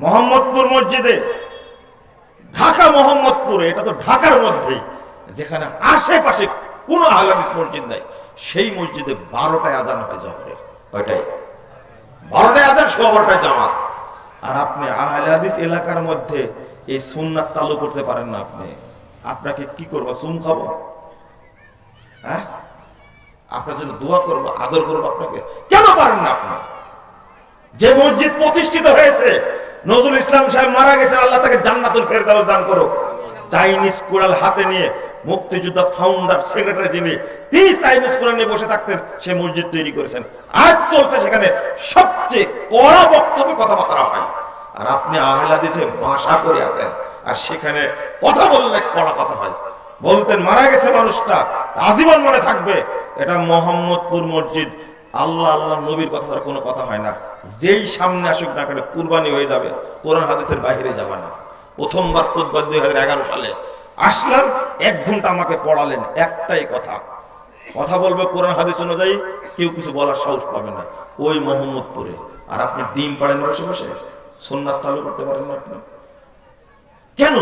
মোহাম্মদপুর মসজিদে। ঢাকা মোহাম্মদপুরে, এটা তো ঢাকার মধ্যেই, যেখানে আশেপাশে কোনো আহলাদিস মসজিদ নাই, সেই মসজিদে বারোটায় আদান হয় জহরের। ওইটাই বারোটায় আদান সোয়া বারোটায় জামাত। আর আপনি আহলে হাদিস এলাকার মধ্যে এই সুন্নাত চালু করতে পারেন না আপনি। আপনাকে কি করব চুম খাব? হ্যাঁ? আপনার জন্য দোয়া করব, আদর করব আপনাকে? কেন পারেন না আপনি? যে মসজিদ প্রতিষ্ঠিত হয়েছে নজরুল ইসলাম সাহেব মারা গেছেন, আল্লাহ তাকে জান্নাতুল ফেরদাউস দান করো। চাইনিজ কুড়াল হাতে নিয়ে মুক্তিযোদ্ধা ফাউন্ডার সেক্রেটারি যিনি, তিনি চাইনিজ কুড়াল নিয়ে বসে থাকতেন, সে মসজিদ তৈরি করেছেন। আজ চলছে সেখানে সবচেয়ে কড়া বক্তব্যে কথাবার্তা হয়। আর আপনি আহলাদিসে বাসা করে আছেন, আর সেখানে কথা বললে কড়া কথা হয়। বলতেন, মারা গেছে মানুষটা, আজীবন মনে থাকবে, এটা মোহাম্মদপুর মসজিদ আল্লাহ আল্লাহ নবীর কথা ছাড়া কোনো কথা হয় না। যেই সামনে আসুক না কেন কুরবানি হয়ে যাবে, কোরআন হাদিসের বাইরে যাবে না। প্রথমবার খুদবার দুই হাজার এগারো সালে আসলাম, এক ঘণ্টা আমাকে পড়ালেন, একটাই কথা। কথা বলবে কোরআন হাদিস অনুযায়ী, কেউ কিছু বলার সাহস পাবে না। ওই মোহাম্মদপুরে। আর আপনি ডিম পাড়েন বসে বসে? সোননাথ চালু করতে পারেন না আপনি? কেন?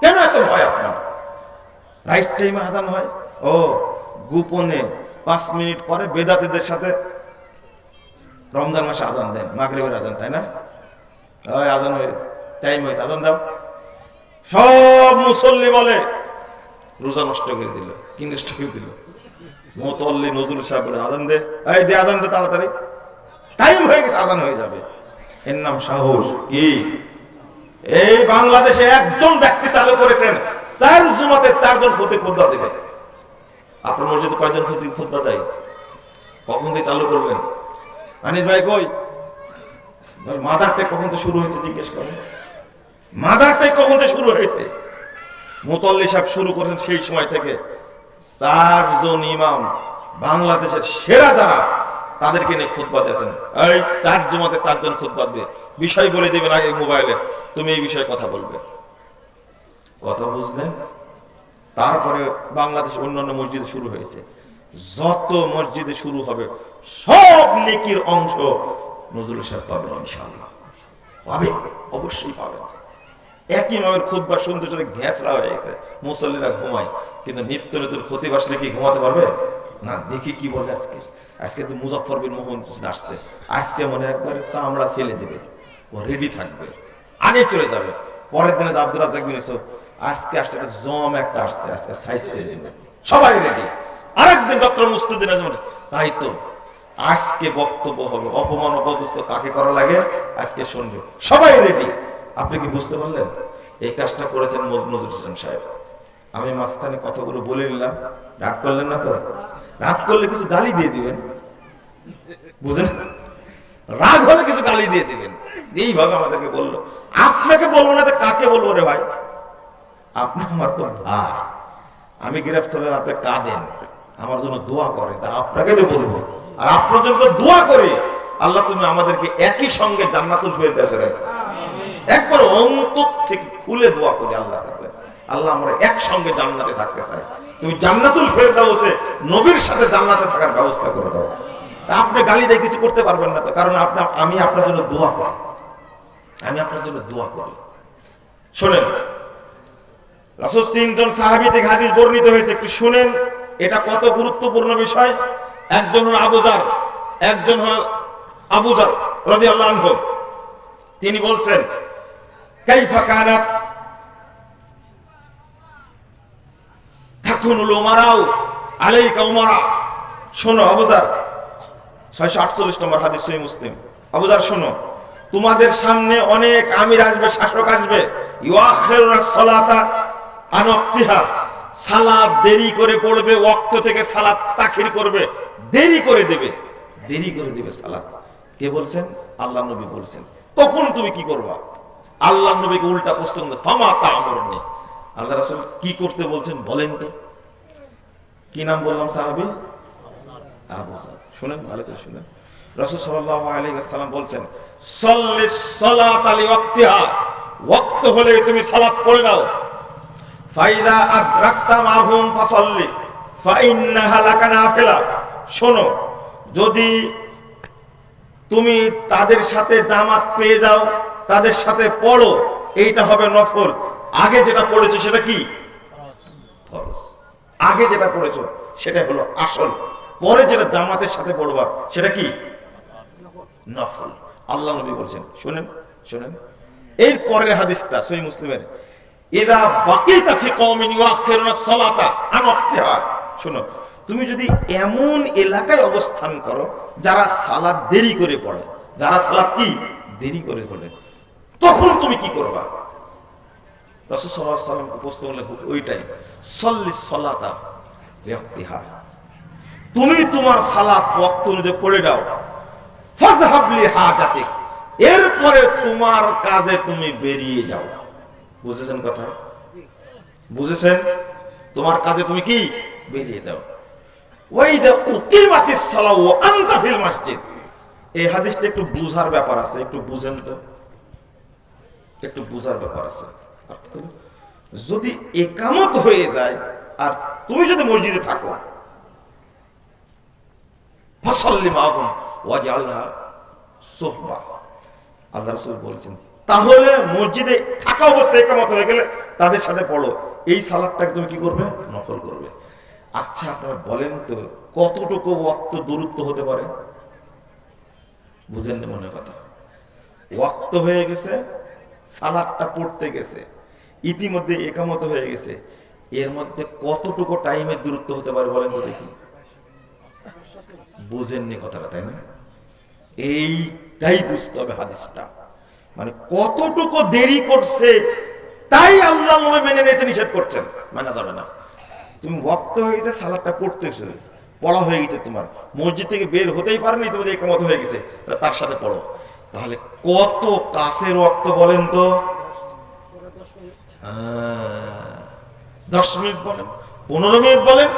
কেন এত ভয় আপনার? রাইট টাইমে আজান হয়? ও, গোপনে পাঁচ মিনিট পরে বেদাতিদের সাথে রমজান মাসে আজান দেন, মাগরিবের আজান, তাই না? আজান টাইম হয়েছে, আজান দাও। সব মুসল্লি বলে, রোজা নষ্ট করে দিল, কি নষ্ট করে দিল? মোতল্লি নজরুল সাহেব বলে, আজান দে, এই দে আজান দে তাড়াতাড়ি। টাইম হয়ে গেছে, আজান হয়ে যাবে। এর নাম সাহস, কি? এই বাংলাদেশে একজন ব্যক্তি চালু করেছেন, চার জুমাতে চারজন ক্ষতি খুদ্া দেবে। আপনার মসজিদে কয়জন ক্ষতি খুদ্া দেয়? কখন থেকে চালু করবেন? আনিস ভাই কই? মাদারটাই কখন শুরু হয়েছে, জিজ্ঞেস করেন। মাদারটাই কখন শুরু হয়েছে? মোতল্লি সাহেব শুরু করেছেন সেই সময় থেকে। চারজন ইমাম বাংলাদেশের সেরা যারা, তাদেরকে নিয়ে খুতবা দিয়েছেন। এই চার জমাতে চারজন খুতবা দিয়ে বিষয় বলে দেবেন আগে মোবাইলে। তুমি এই বিষয়ে কথা বলবে। কথা বুঝলেন? তারপরে বাংলাদেশ অন্যান্য মসজিদে শুরু হয়েছে। যত মসজিদে শুরু হবে, সব নেকির অংশ নজরুল সাহেব পাবেন ইনশাআল্লাহ। পাবেন, অবশ্যই পাবেন। একই মামের খুদ্া শুনতে শুনতে ঘ্যাঁচড়া হয়ে গেছে। মুসল্লিরা ঘুমায়, কিন্তু নিত্য নতুন ক্ষতি বাসলে কি ঘুমাতে পারবে? না, দেখি কি বলে আজকে। আজকে তো মুজফর বিন মোহন আসছে। আজকে মনে একবারে চামড়া ছেলে দেবে। ও রেডি থাকবে। আগে চলে যাবে। পরের দিনে আব্দুল রাজাক বিন আজকে আসছে জম একটা আসছে, আজকে সাইজ করে দেবে। সবাই রেডি আরেকদিন ডক্টর মুস্তুদ্দিন তাই তো, আজকে বক্তব্য হবে, অপমান অপদস্থ কাকে করা লাগে? আজকে শুনবে। সবাই রেডি আপনি কি বুঝতে পারলেন? এই কাজটা করেছেন নজরুল ইসলাম সাহেব। আমি মাঝখানে কথাগুলো বলে নিলাম, রাগ করলেন না তো? রাগ করলে কিছু গালি দিয়ে দিবেন। বুঝলেন রাগ হলে কিছু গালি দিয়ে দিবেন। এইভাবে আমাদেরকে বলল। আপনাকে বলব না কাকে বলব রে ভাই? আপনি আমার তো ভাই। আমি গ্রেফতার হলে আপনি কাঁদেন। আমার জন্য দোয়া করে তা আপনাকে তো বলব। আর আপনার জন্য দোয়া করে। আল্লাহ তুমি আমাদেরকে একই সঙ্গে জান্নাতুল ফেরদাসে রাখো। একবার অন্তর থেকে খুলে দোয়া করি আল্লাহর কাছে। আল্লাহ আমরা একসঙ্গে জান্নাতে থাকতে চাই। তুমি জান্নাতুল ফেরদাউসে নবীর সাথে জান্নাতে থাকার ব্যবস্থা করে দাও। তা আপনি গালি দিয়ে কিছু করতে পারবেন না তো। কারণ আপনার আমি আপনার জন্য দোয়া করি। আমি আপনার জন্য দোয়া করি। শোনেন রাসূল তিনজন হাদিস বর্ণিত হয়েছে। একটু শুনেন, এটা কত গুরুত্বপূর্ণ বিষয়? একজন হল আবুজার একজন হল আবুজার আনহু। তিনি বলছেন, কাইফা কানাত শোনো আবুজার ছয়শো আটচল্লিশ নম্বর হাদিস সহি মুসলিম। আবুজার শোনো, তোমাদের সামনে অনেক আমির আসবে, শাসক আসবে। ইউআখিরুনা সালাতা আন ওয়াক্তিহা সালাত দেরি করে পড়বে, ওয়াক্ত থেকে সালাত তাখির করবে। দেরি করে দেবে। দেরি করে দেবে সালাত কে বলছেন? আল্লাহ নবী বলছেন। তখন তুমি কি করবা? আল্লাহ নবীকে উল্টা প্রশ্ন ফামা তা আমরনি আল্লাহ রাসূল কি করতে বলছেন বলেন তো। কি নাম বললাম সাহাবী? শুনেন, ভালো করে শুনেন। রাসূল সাল্লাল্লাহু আলাইহি বলছেন সাল্লি সালাত আলি ওয়াক্তিহা। ওয়াক্ত হলে তুমি সালাত পড়ে নাও। ফাইদা আদরাকতা মাহুম ফাসাল্লি, ফাইন্নাহা লাকা নাফিলা শোনো, যদি তুমি তাদের সাথে জামাত পেয়ে যাও, তাদের সাথে পড়ো, এইটা হবে নফল। আগে যেটা পড়েছো সেটা কি? আগে যেটা পড়েছো সেটা হলো আসল। পরে যেটা জামাতের সাথে পড়বা, সেটা কি? নফল। আল্লাহ নবী বলছেন, শুনেন শুনেন। এর পরের হাদিসটা সহি মুসলিমের। এরা তুমি যদি এমন এলাকায় অবস্থান করো, যারা সালাত দেরি করে পড়ে, যারা সালাত কি? দেরি করে পড়ে, তখন তুমি কি করবা? হলে ওইটাই, সল্লি সলাতা তুমি তোমার সালাত ওয়াক্ত অনুযায়ী পড়ে দাও। ফাজহাবলি হাজাতিক। এরপরে তোমার কাজে তুমি বেরিয়ে যাও। বুঝেছেন কথা? বুঝেছেন? তোমার কাজে তুমি কি? বেরিয়ে যাও। ওই মসজিদ। এই হাদিসটা একটু বুঝার ব্যাপার আছে, একটু বুঝেন তো। একটু বুঝার ব্যাপার আছে। যদি একামত হয়ে যায়, আর তুমি যদি মসজিদে থাকো, ফসল্লি মাহুম সোহবা। আল্লাহ রাসূল বলেছেন তাহলে মসজিদে থাকা অবস্থায় একামত হয়ে গেলে তাদের সাথে পড়ো। এই সালাদটাকে তুমি কি করবে? নফল করবে। আচ্ছা আপনারা বলেন তো, কতটুকু ওয়াক্ত দূরত্ব হতে পারে? বুঝেন মনে কথা। ওয়াক্ত হয়ে গেছে, সালাদটা পড়তে গেছে, ইতিমধ্যে একামত হয়ে গেছে। এর মধ্যে কতটুকু টাইমের দূরত্ব হতে পারে বলেন তো দেখি। বুঝেননি কথাটা, তাই না? এইটাই বুঝতে হবে হাদিসটা। মানে কতটুকু দেরি করছে তাই আল্লাহ মেনে নিতে নিষেধ করছেন। মানা যাবে না। তুমি ওয়াক্ত হয়ে গেছে সালাদটা পড়তেছো পড়া হয়ে গেছে তোমার। মসজিদ থেকে বের হতেই পারেনি তোমাদের একমত হয়ে গেছে। তার সাথে পড়ো। তাহলে কত কাছের ওয়াক্ত বলেন তো? আহ, দশ মিনিট বলেন পনেরো মিনিট বলেন।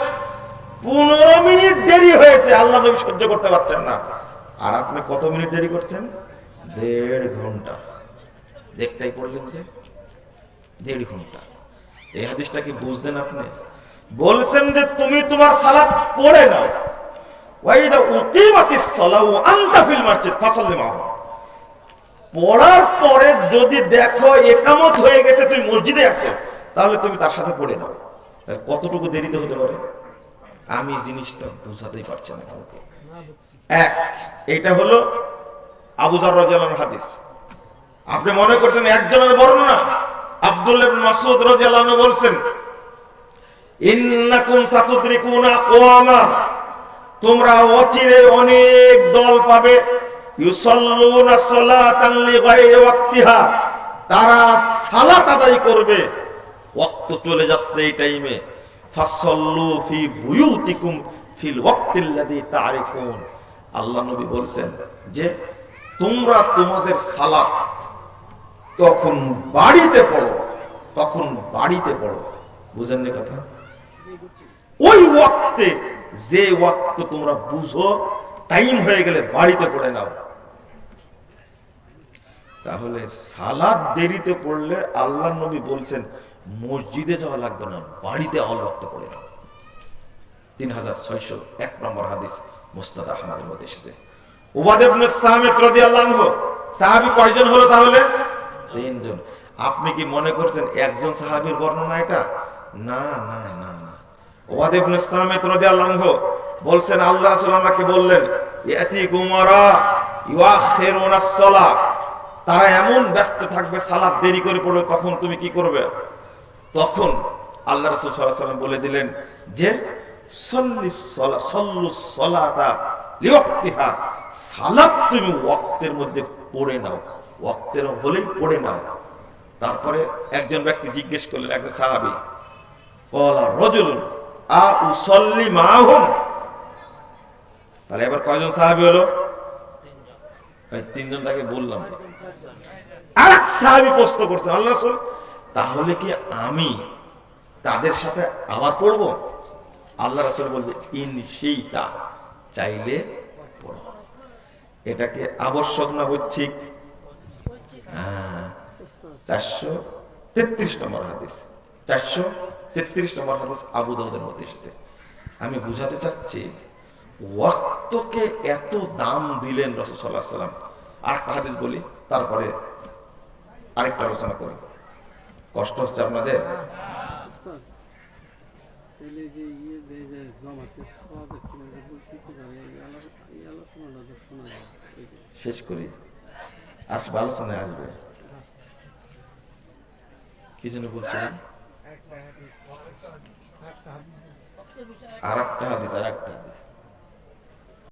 পনেরো মিনিট দেরি হয়েছে আল্লাহ নবী সহ্য করতে পারছেন না। আর আপনি কত মিনিট দেরি করছেন? দেড় ঘণ্টা। দেখটাই পড়লেন যে? দেড় ঘণ্টা। এই হাদিসটা কি বুঝলেন আপনি? বলছেন যে তুমি তোমার সালাত পড়ে নাও। ওয়াইদা উকিমাতিস ওয়া আনতা ফিল মসজিদ ফাসাল্লি মাহু। পড়ার পরে যদি দেখো একামত হয়ে গেছে, তুমি মসজিদে আছো, তাহলে তুমি তার সাথে পড়ে নাও। তাহলে কতটুকু দেরিতে হতে পারে? আমি জিনিসটা বুঝাতেই পারছি না কাউকে। এক, এটা হলো আবুজার রাজিয়াল্লাহর হাদিস। আপনি মনে করছেন একজনের বর্ণনা? আব্দুল্লাহ ইবনে মাসউদ বলছেন, ইন্নাকুম সাতুদরিকুনা আকওয়ামা। তোমরা অচিরে অনেক দল পাবে। ইউসাল্লুনা সালাতান লিগাইরি ওয়াক্তিহা। তারা সালাত আদায় করবে। ওয়াক্ত চলে যাচ্ছে এই টাইমে। ফাসাল্লু ফি বুয়ুতিকুম ফিল ওয়াক্তিল্লাযী তারিফুন আল্লাহ নবী বলছেন যে তোমরা তোমাদের সালাত তখন বাড়িতে পড়ো, তখন বাড়িতে পড়ো। বুঝেন কথা? ওই ওয়াক্তে, যে ওয়াক্ত তোমরা বুঝো, টাইম হয়ে গেলে বাড়িতে পড়ে নাও। তাহলে সালাদ দেরিতে পড়লে আল্লাহ নবী বলছেন, মসজিদে যাওয়া লাগবে না, বাড়িতে অল ওয়াক্ত পড়ে নাও। তিন হাজার ছয়শো এক নম্বর হাদিস মুস্তাদ আহমদের মধ্যে এসেছে। সাহামেদ কয়জন হলো তাহলে? তিনজন। আপনি কি মনে করছেন একজন সাহাবীর বর্ণনা এটা? না না না না। ওয়াদ ইবনে সামিত রাদিয়াল্লাহু বলছেন, আল্লাহ আমাকে বললেন তারা এমন ব্যস্ত থাকবে সালাত দেরি করে পড়বে, তখন তুমি কি করবে? তখন আল্লাহ রাসূল বলে দিলেন যে সলা সল্লু সালাত তুমি ওয়াক্তের মধ্যে পড়ে নাও। ওয়াক্তের হলেই পড়ে নাও। তারপরে একজন ব্যক্তি জিজ্ঞেস করলেন, একজন সাহাবী, কলা রজুলুন আ উসল্লি মাহুম। তাহলে এবার কয়জন সাহাবী হলো? তিনজন তাকে বললাম। আর এক সাহাবী প্রশ্ন করছেন আল্লাহ রাসূল, তাহলে কি আমি তাদের সাথে আবার পড়ব? আল্লাহ রাসূল বলছে ইন সেইতা চাইলে এটাকে আবশ্যক না হচ্ছে হ্যাঁ। চারশো তেত্রিশ নম্বর হাদিস। চারশো তেত্রিশ নম্বর হাদিস আবু দাউদের মধ্যে এসেছে। আমি বুঝাতে চাচ্ছি, ওয়াক্তকে এত দাম দিলেন রসুল সাল্লাহ সাল্লাম আর একটা হাদিস বলি, তারপরে আরেকটা আলোচনা করি। কষ্ট হচ্ছে আপনাদের? তাহলে যে ইয়ে দেয় যে জমাতে সব একটু মানে বলছি তো জানি, এই আলোচনা এই আলোচনাটা তো শোনা যায়। শেষ করি। আসবে আলোচনায় আসবে। কি যেন বলছিলাম আর একটা হাদিস। আর একটা হাদিস।